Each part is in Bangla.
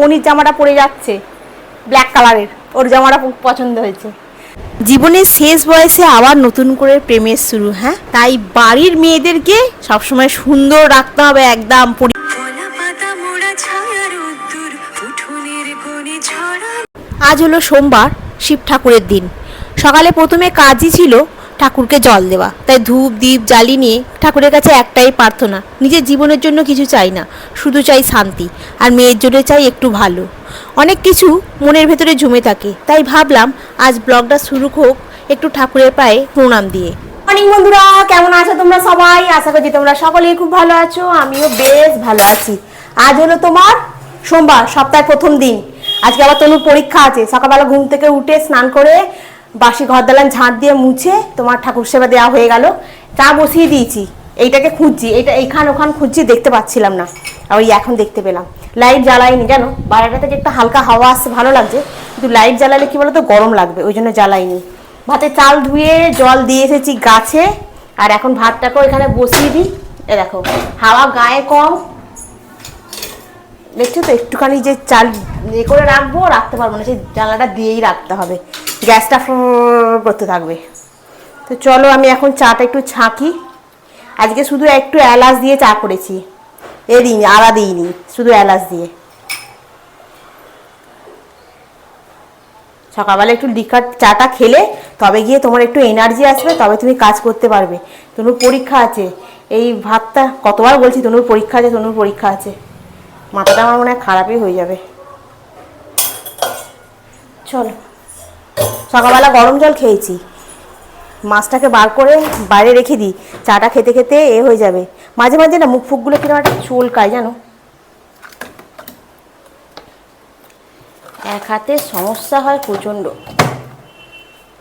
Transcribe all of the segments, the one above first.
পনির জামাটা পরে যাচ্ছে ব্ল্যাক কালারের ওর জামাটা পছন্দ হয়েছে। জীবনের শেষ বয়সে আবার নতুন করে প্রেমের শুরু হ্যাঁ? তাই বাড়ির মেয়েদেরকে সবসময় সুন্দর রাখতে হবে একদম আজ হলো সোমবার, শিব ঠাকুরের দিন। সকালে প্রথমে কাজই ছিল ঠাকুরকে জল দেওয়া। তাই ধূপ দ্বীপ জ্বালি নিয়ে ঠাকুরের কাছে একটাই প্রার্থনা, নিজের জীবনের জন্য কিছু চাই না, শুধু চাই শান্তি, আর মেয়ের জন্য চাই একটু ভালো। অনেক কিছু মনের ভেতরে জমে থাকে, তাই ভাবলাম আজ ব্লগটা শুরু হোক একটু ঠাকুরের পায়ে প্রণাম দিয়ে। মর্নিং বন্ধুরা, কেমন আছো তোমরা সবাই? আশা করছি তোমরা সকলেই খুব ভালো আছো, আমিও বেশ ভালো আছি। আজ হলো তোমার সোমবার, সপ্তাহের প্রথম দিন। আজকে আবার তনুর পরীক্ষা আছে, সকালবেলা ঘুম থেকে উঠে স্নান করে বাসি ঘর দালান ঝাঁট দিয়ে মুছে তোমার ঠাকুর সেবা দেওয়া হয়ে গেল। চা বসিয়ে দিয়েছি। এইটাকে খুঁজছি। এইটা এইখান ওখান খুঁজছি, দেখতে পাচ্ছিলাম না। ওই এখন দেখতে পেলাম। লাইট জ্বালাইনি জানো? বাইরেটা থেকে একটা হালকা হাওয়া আসছে, ভালো লাগছে। কিন্তু লাইট জ্বালালে কি বলতো? গরম লাগবে, ওই জন্য জ্বালাইনি। ভাতে চাল ধুয়ে জল দিয়ে এসেছি গাছে। আর এখন ভাতটাকেও এখানে বসিয়ে দিই। এ দেখো, হাওয়া গায়ে কম। দেখছ তো? একটুখানি যে চাল এ করে রাখব, রাখতে পারব না। সেই জানলাটা দিয়েই রাখতে হবে। গ্যাসটা করতে থাকবে। তো চলো আমি এখন চাটা একটু ছাঁকি। আজকে শুধু একটু এলাচ দিয়ে চা করেছি। এ দিইনি, আদা দিইনি, শুধু এলাচ দিয়ে। সকালবেলা একটু লিকার চাটা খেলে তবে গিয়ে তোমার একটু এনার্জি আসবে, তবে তুমি কাজ করতে পারবে। তনুর পরীক্ষা আছে। এই ভাতটা কতবার বলছি, তনুর পরীক্ষা আছে, তনুর পরীক্ষা আছে। মাথাটা আমার মনে হয় খারাপই হয়ে যাবে। চলো। সকালবেলা গরম জল খেয়েছি। মাছটাকে বার করে বাইরে রেখে দিই। চাটা খেতে খেতে এ হয়ে যাবে। মাঝে মাঝে না মুখ ফুকগুলো কীরকম একটা চুলকায় জানো? এক হাতে সমস্যা হয় প্রচণ্ড।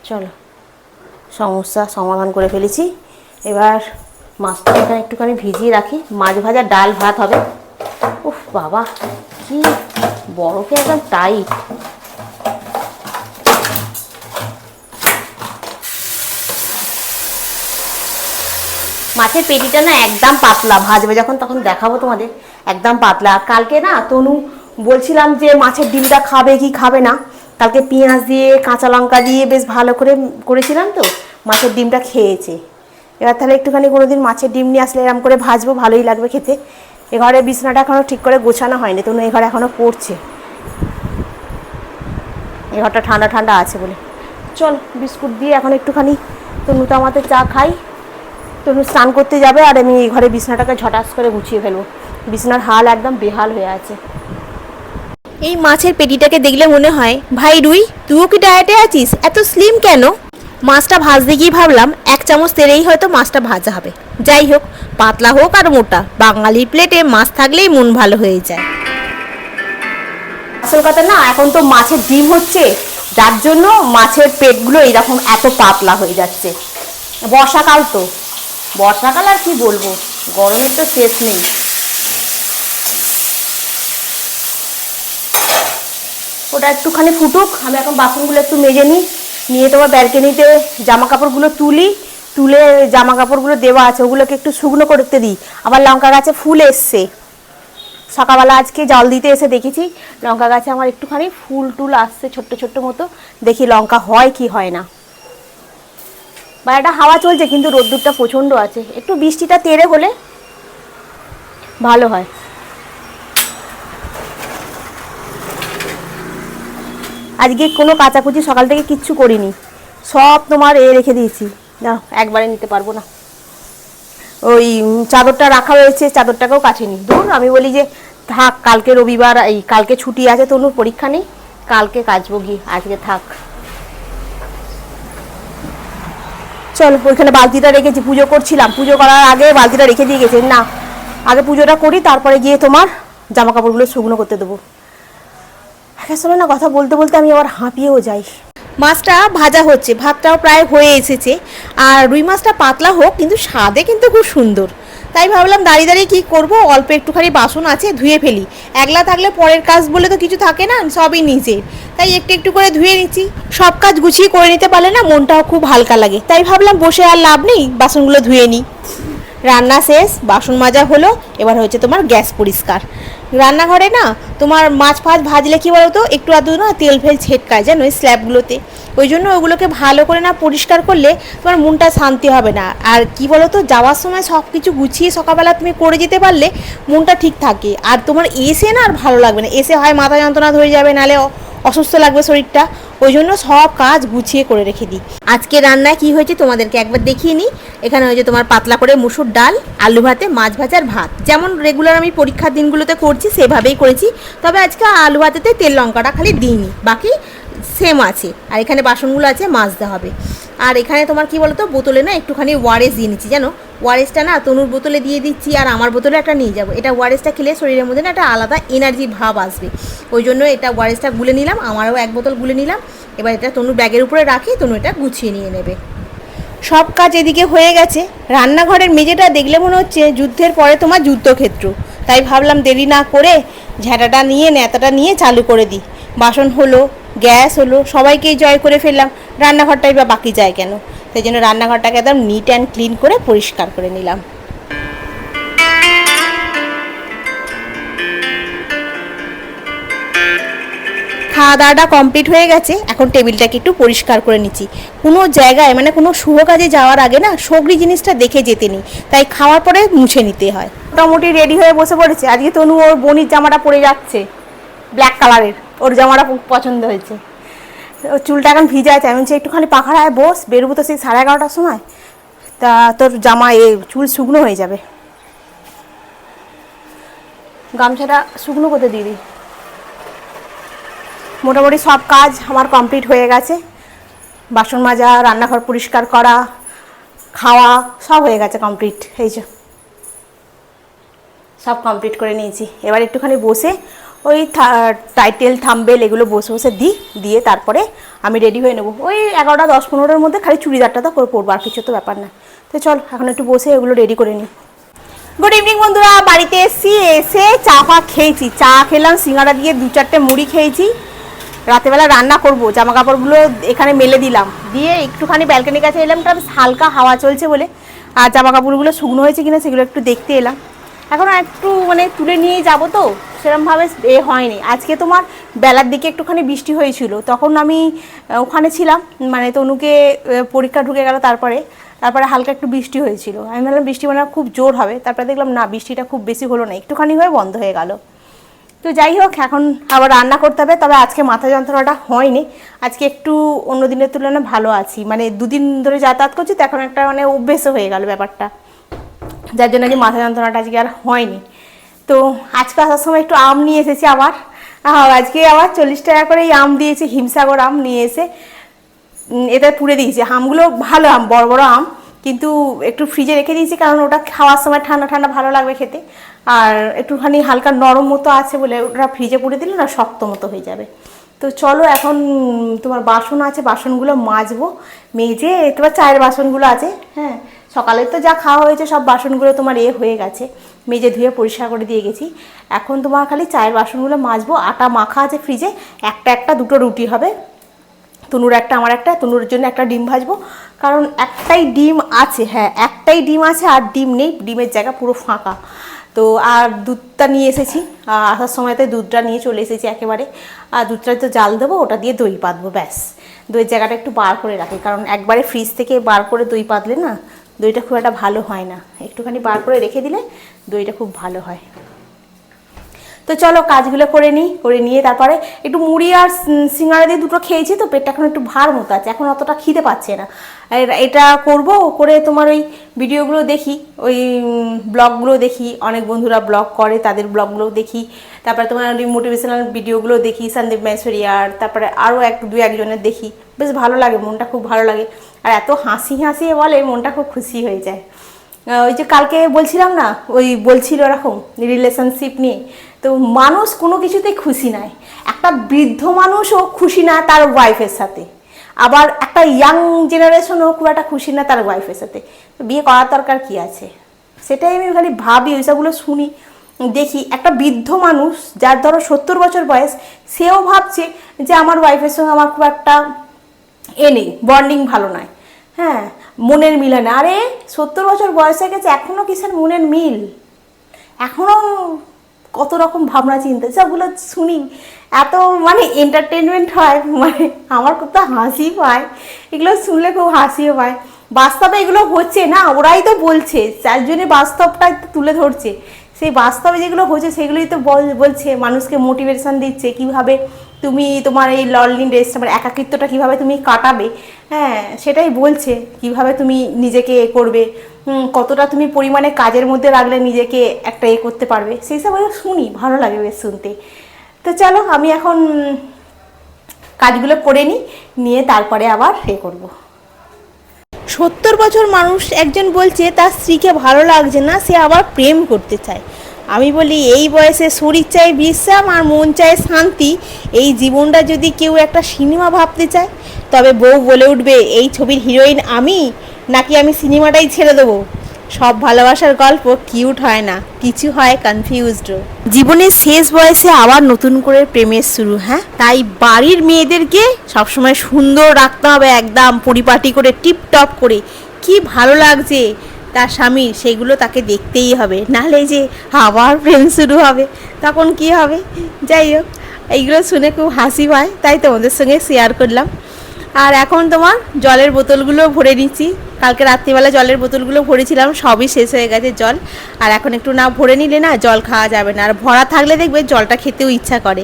চলো, সমস্যা সমাধান করে ফেলেছি। এবার মাছটা এখানে একটুখানি ভিজিয়ে রাখি। মাছ ভাজা ডাল ভাত হবে। উফ বাবা, কি বরফে একদম টাইট। মাছের পেটিটা না একদম পাতলা ভাজবে, যখন তখন দেখাবো তোমাদের। একদম পাতলা। কালকে না তনু বলছিলাম যে মাছের ডিমটা খাবে কি খাবে না। কালকে পেঁয়াজ দিয়ে, কাঁচা লঙ্কা দিয়ে বেশ ভালো করে করেছিলাম তো, মাছের ডিমটা খেয়েছে। এবার তাহলে একটুখানি কোনো দিন মাছের ডিম নিয়ে আসলে এরকম করে ভাজবো, ভালোই লাগবে খেতে। এ ঘরে বিছনাটা এখনও ঠিক করে গোছানো হয়নি, তনু এ ঘরে এখনও পড়ছে। এ ঘরটা ঠান্ডা ঠান্ডা আছে বলে। চল, বিস্কুট দিয়ে এখন একটুখানি তনু তো আমাদের চা খাই। তনু স্নান করতে যাবে আর আমি এই ঘরে বিছনাটাকে ঝটাস করে গুছিয়ে ফেলব। বিছনার হাল একদম বেহাল হয়ে আছে। এই মাছের পেটিটাকে দেখলে মনে হয় ভাই রুই তুইও কি ডায়েটে আছিস? এত স্লিম কেন? মাছটা ভাজতে গিয়ে ভাবলাম এক চামচ তেলেই হয়তো মাছটা ভাজা হবে। যাই হোক পাতলা হোক আর মোটা বাঙালির প্লেটে মাছ থাকলেই মন ভালো হয়ে যায়। আসল কথা না এখন তো মাছের ডিম হচ্ছে যার জন্য মাছের পেটগুলো এইরকম এত পাতলা হয়ে যাচ্ছে। বর্ষাকাল তো। বর্ষাকাল আর কি বলব? গরমের তো শেষ নেই। ওটা একটুখানি ফুটুক, আমি এখন বাসনগুলো একটু মেজে নিই। নিয়ে তোমার ব্যালকনিতে জামা কাপড়গুলো তুলি, তুলে জামা কাপড়গুলো দেওয়া আছে, ওগুলোকে একটু শুকনো করতে দিই। আবার লঙ্কা গাছে ফুল এসছে। সকালবেলা আজকে জল দিতে এসে দেখেছি, লঙ্কা গাছে আমার একটুখানি ফুল টুল আসছে ছোট্ট ছোট্ট মতো। দেখি লঙ্কা হয় কি হয় না। বাইরেটা হাওয়া চলছে, কিন্তু রোদ্দুরটা প্রচণ্ড আছে। একটু বৃষ্টিটা তেড়ে হলে ভালো হয়। আজকে কোনো কাচাকুচি সকাল থেকে কিচ্ছু করিনি। সব তোমার এ রেখে দিয়েছি। না, একবারে নিতে পারব না। ওই চাদরটা রাখা রয়েছে চাদরটাকেও কাটেনি ধরুন আমি বলি যে, থাক, কালকে রবিবার, এই কালকে ছুটি আছে তনুর, পরীক্ষা নেই। কালকে কাচবো গিয়ে, আজকে থাক। চল, ওইখানে বালতিটা রেখেছি, পুজো করছিলাম। পুজো করার আগে বালতিটা রেখে দিয়ে গেছে। না, আগে পুজোটা করি, তারপরে গিয়ে তোমার জামা কাপড়গুলো শুকনো করতে দেবো। একের সময় না, কথা বলতে বলতে আমি আবার হাঁপিয়েও যাই। মাছটা ভাজা হচ্ছে, ভাতটাও প্রায় হয়ে এসেছে। আর রুই মাছটা পাতলা হোক, কিন্তু স্বাদে কিন্তু খুব সুন্দর। তাই ভাবলাম দাঁড়িয়ে দাঁড়িয়ে কী করব? অল্প একটুখানি বাসন আছে, ধুয়ে ফেলি। একলা থাকলে পরের কাজ বলে তো কিছু থাকে না, সবই নিজের। তাই একটু একটু করে ধুয়ে নিচ্ছি। সব কাজ গুছিয়ে করে নিতে পারলে না মনটাও খুব হালকা লাগে। তাই ভাবলাম বসে আর লাভ নেই, বাসনগুলো ধুয়ে নিই। রান্না শেষ, বাসন মাজা হলো, এবার হচ্ছে তোমার গ্যাস পরিষ্কার। রান্নাঘরে না, তোমার মাছ ফাছ ভাজলে কি বলতো, একটু আধটু না তেল ফেল ছেটকায়, জানো ওই স্ল্যাবগুলোতে। ওই জন্য ওগুলোকে ভালো করে না পরিষ্কার করলে তোমার মনটা শান্তি হবে না। আর কি বলতো, যাওয়ার সময় সব কিছু গুছিয়ে সকালবেলা তুমি করে যেতে পারলে মনটা ঠিক থাকে। আর তোমার এসে না আর ভালো লাগবে না। এসে হয় মাথা যন্ত্রণা ধরে যাবে, নালে অসুস্থ লাগবে শরীরটা, ওই জন্য সব কাজ গুছিয়ে করে রেখে দিই। আজকে রান্নায় কি হয়েছে তোমাদেরকে একবার দেখিয়ে নিই। এখানে হয়েছে তোমার পাতলা করে মুসুর ডাল, আলু ভাতে, মাছ ভাজার ভাত। যেমন রেগুলার আমি পরীক্ষার দিনগুলোতে করছি, সেভাবেই করেছি। তবে আজকে আলু ভাতেতে তেল লঙ্কাটা খালি দিইনি। বাকি সেম আছে। আর এখানে বাসনগুলো আছে, মাজতে হবে। আর এখানে তোমার কি বলতো? বোতলে না একটুখানি ওয়ারেস দিয়ে নিচ্ছি, জানো? ওয়ারেসটা না তনুর বোতলে দিয়ে দিচ্ছি আর আমার বোতলে একটা নিয়ে যাব। এটা ওয়ারেসটা খেলে শরীরের মধ্যে না একটা আলাদা এনার্জি ভাব আসবে। ওই জন্য এটা ওয়ারেসটা গুলে নিলাম, আমারও এক বোতল গুলে নিলাম। এবার এটা তনুর ব্যাগের উপরে রাখি, তনু এটা গুছিয়ে নিয়ে নেবে। সব কাজ এদিকে হয়ে গেছে। রান্নাঘরের মেঝেটা দেখলে মনে হচ্ছে যুদ্ধের পরে তোমার যুদ্ধক্ষেত্র। তাই ভাবলাম দেরি না করে ঝ্যাঁটাটা নিয়ে, নেতাটা নিয়ে চালু করে দিই। বাসন হলো, গ্যাস হলো, সবাইকেই জয় করে ফেললাম। রান্নাঘরটাই বা বাকি যায় কেন? সেই জন্য রান্নাঘরটাকে একদম নিট অ্যান্ড ক্লিন করে পরিষ্কার করে নিলাম। খাওয়া দাওয়াটা কমপ্লিট হয়ে গেছে, এখন টেবিলটাকে একটু পরিষ্কার করে নিচ্ছি। কোনো জায়গায় মানে কোনো শুভ কাজে যাওয়ার আগে না, সগড়ি জিনিসটা দেখে যেতে নেই। তাই খাওয়ার পরে মুছে নিতে হয়। মোটামুটি রেডি হয়ে বসে পড়েছে। আজকে তনু ওর বনির জামাটা পরে যাচ্ছে ব্ল্যাক কালারের ওর জামাটা পছন্দ হয়েছে। ওর চুলটা এখন ভিজে আছে, আমি একটুখানি পাখাড়ায় বস, বেরোবো তো সেই সাড়ে এগারোটার সময়। তা তোর জামা, এ চুল শুকনো হয়ে যাবে। গামছাটা শুকনো করতে দিই। মোটামুটি সব কাজ আমার কমপ্লিট হয়ে গেছে। বাসন মাজা, রান্নাঘর পরিষ্কার করা, খাওয়া সব হয়ে গেছে কমপ্লিট। এই যে, সব কমপ্লিট করে নিয়েছি। এবার একটুখানি বসে ওই টাইটেল থাম্বেল এগুলো বসে বসে দিই, দিয়ে তারপরে আমি রেডি হয়ে নেব। ওই এগারোটা, দশ পনেরোর মধ্যে খালি চুড়িদারটা তো পরবো, আর কিছু তো ব্যাপার না। তো চল, এখন একটু বসে এগুলো রেডি করে নিই। গুড ইভিনিং বন্ধুরা। বাড়িতে এসেছি, এসে চা ফা খেয়েছি। চা খেলাম, সিঙ্গাড়া দিয়ে দু চারটে মুড়ি খেয়েছি। রাতেবেলা রান্না করব জামা কাপড়গুলো এখানে মেলে দিলাম। দিয়ে একটুখানি ব্যালকনির কাছে এলাম তার হালকা হাওয়া চলছে বলে। আর জামা কাপড়গুলো শুকনো হয়েছে কিনা সেগুলো একটু দেখতে এলাম। এখন একটু মানে তুলে নিয়ে যাব তো, সেরমভাবে এ হয়নি। আজকে তোমার বেলার দিকে একটুখানি বৃষ্টি হয়েছিল, তখন আমি ওখানে ছিলাম মানে তনুকে পরীক্ষা ঢুকে গেল তারপরে তারপরে হালকা একটু বৃষ্টি হয়েছিল। আমি ভাবলাম বৃষ্টি মানে খুব জোর হবে, তারপরে দেখলাম না, বৃষ্টিটা খুব বেশি হলো না, একটুখানি হয়ে বন্ধ হয়ে গেল। তো যাই হোক, এখন আবার রান্না করতে হবে, তবে আজকে মাথা যন্ত্রণাটা হয়নি। আজকে একটু অন্য দিনের তুলনায় ভালো আছি মানে দুদিন ধরে যাতায়াত করছি, তো এখন একটা মানে অভ্যেসও হয়ে গেল ব্যাপারটা। যার জন্য কি মাথা যন্ত্রণাটা আজকে আর হয়নি। তো আজকে আসার সময় একটু আম নিয়ে এসেছি আবার। আজকে আবার চল্লিশ টাকা করে এই আম দিয়েছে, হিমসাগর আম নিয়ে এসে। এটা পুড়ে দিয়েছি। আমগুলো ভালো আম, বড় বড় আম। কিন্তু একটু ফ্রিজে রেখে দিয়েছি কারণ ওটা খাওয়ার সময় ঠান্ডা ঠান্ডা ভালো লাগবে খেতে। আর একটুখানি হালকা নরম মতো আছে বলে ওটা ফ্রিজে পুড়ে দিলে না শক্ত মতো হয়ে যাবে। তো চলো এখন তোমার বাসন আছে, বাসনগুলো মাজবো। মেজে, তোমার চায়ের বাসনগুলো আছে হ্যাঁ। সকালে তো যা খাওয়া হয়েছে, সব বাসনগুলো তোমার এ হয়ে গেছে। মেজে ধুয়ে পরিষ্কার করে দিয়ে গেছি। এখন তোমার খালি চায়ের বাসনগুলো মাজবো, আটা মাখা আছে ফ্রিজে একটা একটা দুটো রুটি হবে। তনুর একটা, আমার একটা, তনুর জন্য একটা ডিম ভাজবো। কারণ একটাই ডিম আছে হ্যাঁ একটাই ডিম আছে আর ডিম নেই, ডিমের জায়গা পুরো ফাঁকা। তো আর দুধটা নিয়ে এসেছি আসার সময়তে দুধটা নিয়ে চলে এসেছি একেবারে। আর দুধটা তো জাল দেবো, ওটা দিয়ে দই পাতবো, ব্যাস। দইয়ের জায়গাটা একটু বার করে রাখি, কারণ একবারে ফ্রিজ থেকে বার করে দই পাতলে না দইটা খুব একটা ভালো হয় না। একটুখানি বার করে রেখে দিলে দইটা খুব ভালো হয়। তো চলো কাজগুলো করে নিই করে নিয়ে তারপরে একটু মুড়ি আর উম, সিঙ্গাড়া দিয়ে দুটো খেয়েছি তো পেটটা এখন একটু ভার মতো আছে এখন অতটা খিদে পাচ্ছে না। আর এটা করব করে তোমার ওই ভিডিওগুলো দেখি ওই ব্লগগুলো দেখি অনেক বন্ধুরা ব্লগ করে তাদের ব্লগগুলো দেখি তারপরে তোমার ওই মোটিভেশনাল ভিডিওগুলো দেখি সন্দীপ ম্যাসরিয়ার তারপরে আরও এক দু একজনের দেখি বেশ ভালো লাগে মনটা খুব ভালো লাগে আর এত হাসি হাসি বলে মনটা খুব খুশি হয়ে যায়। ওই যে কালকে বলছিলাম না ওই বলছিল এরকম রিলেশনশিপ নিয়ে তো মানুষ কোনো কিছুতেই খুশি নাই। একটা বৃদ্ধ মানুষও খুশি না তার ওয়াইফের সাথে। আবার একটা ইয়াং জেনারেশনও খুব একটা খুশি না তার ওয়াইফের সাথে। তো বিয়ে করার দরকার কী আছে? সেটাই আমি খালি ভাবি, ওইসবগুলো শুনি, দেখি। একটা বৃদ্ধ মানুষ যার ধরো সত্তর বছর বয়স, সেও ভাবছে যে আমার ওয়াইফের সঙ্গে আমার খুব একটা এ নেই বন্ডিং ভালো নয় হ্যাঁ মনের মিল না আরে, সত্তর বছর বয়স হয়ে গেছে এখনও কিসের মনের মিল? এখনও কত রকম ভাবনা চিন্তা সবগুলো শুনি এত মানে এন্টারটেনমেন্ট হয় মানে আমার কত হাসি পায়। এগুলো শুনলে খুব হাসিও পায়। বাস্তবে এগুলো হচ্ছে না, ওরাই তো বলছে যার জন্য বাস্তবটাই তুলে ধরছে। সেই বাস্তবে যেগুলো হচ্ছে, সেগুলোই তো বল- বলছে, মানুষকে মোটিভেশন দিচ্ছে, কীভাবে তুমি তোমার এই লনলি ডেসটা মানে একাকিত্বটা কীভাবে তুমি কাটাবে। হ্যাঁ সেটাই বলছে, কীভাবে তুমি নিজেকে এ করবে। কতটা তুমি পরিমাণে কাজের মধ্যে রাখলে নিজেকে একটা এ করতে পারবে? সেই সব শুনি, ভালো লাগে বেশ শুনতে। তো চলো, আমি এখন কাজগুলো করে নিই, নিয়ে তারপরে আবার এ করব। সত্তর বছর মানুষ একজন বলছে, তার স্ত্রীকে ভালো লাগছে না, সে আবার প্রেম করতে চায়। আমি বলি, এই বয়সে শরীর চাই বিশ্রাম আর মন চায় শান্তি। এই জীবনটা যদি কেউ একটা সিনেমা ভাবতে চায়, তবে বউ বলে উঠবে, এই ছবির হিরোইন আমি। নাকি আমি সিনেমাটাই ছেড়ে দেবো? সব ভালোবাসার গল্প কিউট হয় না, কিছু হয় কনফিউজড জীবনের শেষ বয়সে আবার নতুন করে প্রেমের শুরু হ্যাঁ? তাই বাড়ির মেয়েদেরকে সবসময় সুন্দর রাখতে হবে, একদম পরিপাটি করে টিপ টপ করে। কি ভালো লাগছে তার স্বামীর সেগুলো তাকে দেখতেই হবে। নাহলে যে আবার প্রেম শুরু হবে, তখন কি হবে? যাই হোক, এইগুলো শুনে খুব হাসি পায়, তাই তোমাদের সঙ্গে শেয়ার করলাম। আর এখন তোমার জলের বোতলগুলো ভরে নিচ্ছি। কালকে রাত্রিবেলা জলের বোতলগুলো ভরেছিলাম, সবই শেষ হয়ে গেছে জল। আর এখন একটু না ভরে নিলে না জল খাওয়া যাবে না। আর ভরা থাকলে দেখবে জলটা খেতেও ইচ্ছা করে।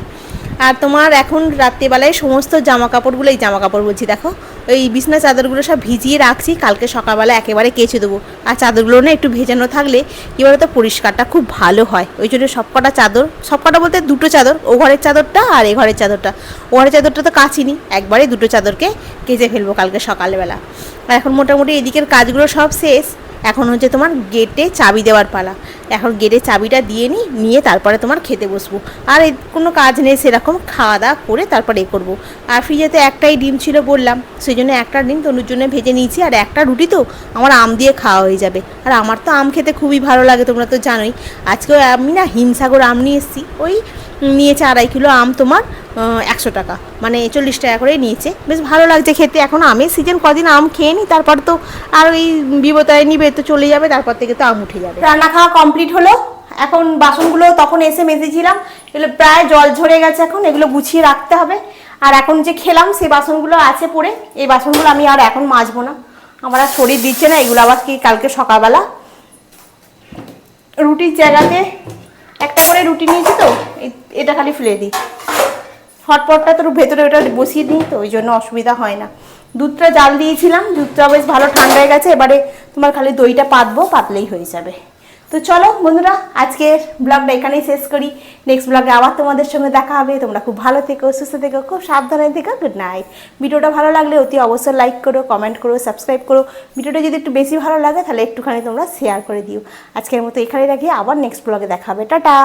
আর তোমার এখন রাত্রিবেলায় সমস্ত জামা কাপড়গুলো এই জামা কাপড় বলছি, দেখো। ওই বিছনা চাদরগুলো সব ভিজিয়ে রাখছি, কালকে সকালবেলা একেবারে কেচে দেবো। আর চাদরগুলো না একটু ভেজানো থাকলে কী বলতো, পরিষ্কারটা খুব ভালো হয়। ওই জন্য সবকটা চাদর, সবকটা বলতে দুটো চাদর, ও ঘরের চাদরটা আর এ ঘরের চাদরটা। ও ঘরের চাদরটা তো কাচিনি, একবারে দুটো চাদরকে কেচে ফেলব কালকে সকালবেলা। আর এখন মোটামুটি এদিকের কাজগুলো সব শেষ। এখন হচ্ছে তোমার গেটে চাবি দেওয়ার পালা। এখন গেটে চাবিটা দিয়ে নিই নিয়ে তারপরে তোমার খেতে বসবো। আর কোনো কাজ নেই, সেরকম খাওয়া দাওয়া করে তারপরে এ করব। আর ফ্রিজেতে একটাই ডিম ছিল বললাম, সেই জন্য একটা ডিম তনুর জন্য ভেজে নিয়েছি, আর একটা রুটি তো আমার আম দিয়ে খাওয়া হয়ে যাবে। আর আমার তো আম খেতে খুবই ভালো লাগে, তোমরা তো জানোই। আজকে আমি না হিমসাগর আম নিয়ে এসেছি। ওই নিয়েছে আড়াই কিলো আম তোমার একশো টাকা। মানে চল্লিশ টাকা করে নিয়েছে। বেশ ভালো লাগছে খেতে। এখন আমের সিজন কদিন আম খেয়ে নিই তারপর তো আর ওই বিবতায় নিবে তো চলে যাবে, তারপর থেকে তো আম উঠে যাবে। রান্না খাওয়া কমপ্লিট হলো। এখন বাসনগুলো তখন এসে মেজেছিলাম। এগুলো প্রায় জল ঝরে গেছে এখন, এগুলো গুছিয়ে রাখতে হবে। আর এখন যে খেলাম সেই বাসনগুলো আছে পড়ে। এই বাসনগুলো আমি আর এখন মাজবো না। আমার আর শরীর দিচ্ছে না, এগুলো আবার কি কালকে সকালবেলা। রুটির জায়গাতে একটা করে রুটি নিয়েছি তো এ- এটা খালি ফেলে দিই। হটপটটা তোর ভেতরে ওটা বসিয়ে দিই, তো ওই জন্য অসুবিধা হয় না। দুধটা জাল দিয়েছিলাম, দুধটা বেশ ভালো ঠান্ডা হয়ে গেছে, এবারে তোমার খালি দইটা পাতবো, পাতলেই হয়ে যাবে। তো চলো বন্ধুরা, আজকের ব্লগটা এখানেই শেষ করি। নেক্সট ব্লগে আবার তোমাদের সঙ্গে দেখা হবে। তোমরা খুব ভালো থেকো, সুস্থ থেকো, খুব সাবধানে থেকো গুড নাইট ভিডিওটা ভালো লাগলে অতি অবশ্যই লাইক করো কমেন্ট করো সাবস্ক্রাইব করো। ভিডিওটা যদি একটু বেশি ভালো লাগে, তাহলে একটুখানি তোমরা শেয়ার করে দিও। আজকের মতো এখানে রাখি, আবার নেক্সট ব্লগে দেখা হবে। টাটা!